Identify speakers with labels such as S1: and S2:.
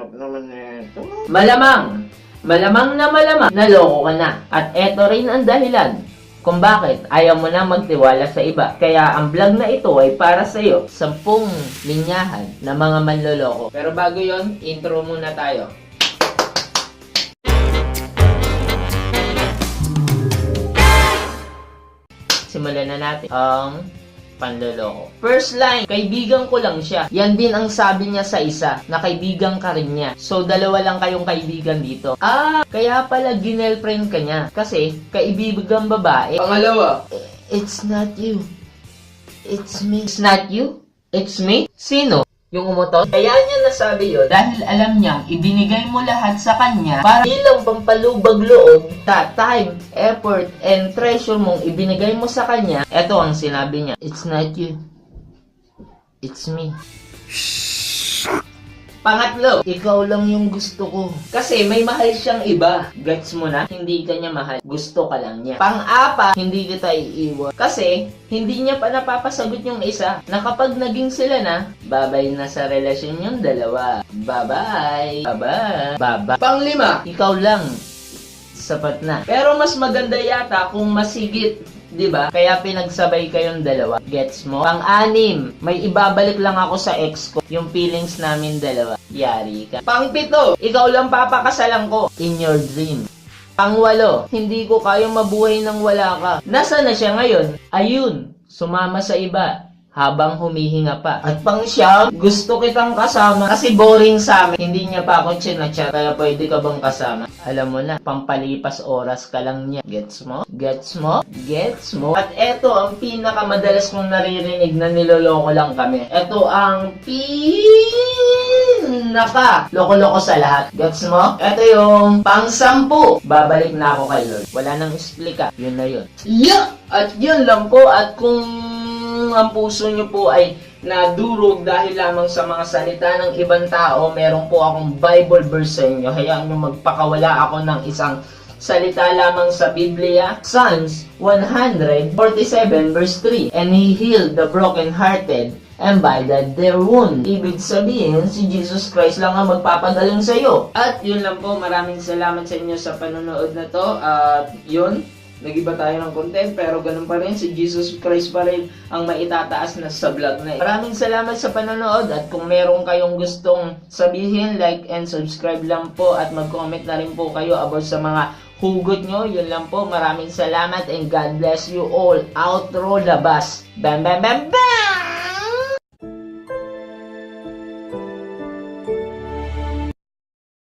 S1: Hirap naman nito.
S2: Malamang, malamang na malamang naloko ka na. At eto rin ang dahilan kung bakit ayaw mo na magtiwala sa iba. Kaya ang vlog na ito ay para sa iyo. Sampung linyahan ng mga manloloko. Pero bago yon, intro muna tayo. Simulan na natin ang panloloko. First line, kaibigan ko lang siya. Yan din ang sabi niya sa isa, na kaibigan ka rin niya. So, dalawa lang kayong kaibigan dito. Ah, kaya pala ginelfriend ka niya. Kasi, kaibigan babae.
S1: Pangalawa,
S2: It's not you. It's me. It's not you? It's me? Sino? Yung umutot? Kaya niya nasabi yun dahil alam niyang ibinigay mo lahat sa kanya para bilang pampalubag loob sa time, effort, and treasure mong ibinigay mo sa kanya. Ito ang sinabi niya. It's not you. It's me. Pangatlo, ikaw lang yung gusto ko. Kasi may mahal siyang iba. Gets mo na? Hindi ka niya mahal. Gusto ka lang niya. Pang-apat, hindi kita iiwan. Kasi, hindi niya pa napapasagot yung isa na kapag naging sila na, babay na sa relasyon yung dalawa. Bye-bye. Bye-bye. Bye-bye.
S1: panglima,
S2: Ikaw lang. Sapat na. Pero mas maganda yata kung masigit 'di ba? Kaya pinagsabay kayong dalawa. Gets mo? Pang-anim, may ibabalik lang ako sa ex ko, yung feelings namin dalawa. Yari ka. Pang-pito, ikaw lang papakasalan ko in your dream. Pangwalo, hindi ko kayang mabuhay nang wala ka. Nasaan na siya ngayon? Ayun, sumama sa iba habang humihinga pa. At pang siya, gusto kitang kasama kasi boring sa amin. Hindi niya pa ako chinachat kaya pwede ka bang kasama? Alam mo na, pampalipas oras ka lang niya. Gets mo? Gets mo? Gets mo? At eto ang pinakamadalas kong naririnig na niloloko lang kami. Eto ang pinaka loko-loko sa lahat. Gets mo? Eto yung pang-sampu. Babalik na ako kay Lord. Wala nang explika. Yun na yun. Yeah! At yun lang po. At kung ang puso nyo po ay nadurog dahil lamang sa mga salita ng ibang tao, meron po akong Bible verse sa inyo. Hayaan nyo magpakawala ako ng isang salita lamang sa Biblia. Psalms 147 verse 3. And He healed the brokenhearted and binded their wound. Ibig sabihin, si Jesus Christ lang ang magpapagaling sa iyo. At yun lang po, maraming salamat sa inyo sa panonood na to. At yun, Nag-iba tayo ng content pero ganun pa rin si Jesus Christ pa rin ang maitataas na sa vlog na ito. Maraming salamat sa panonood at kung meron kayong gustong sabihin, like and subscribe lang po at mag-comment na rin po kayo about sa mga hugot nyo. Yun lang po. Maraming salamat and God bless you all. Outro labas. Bam bam bam bam!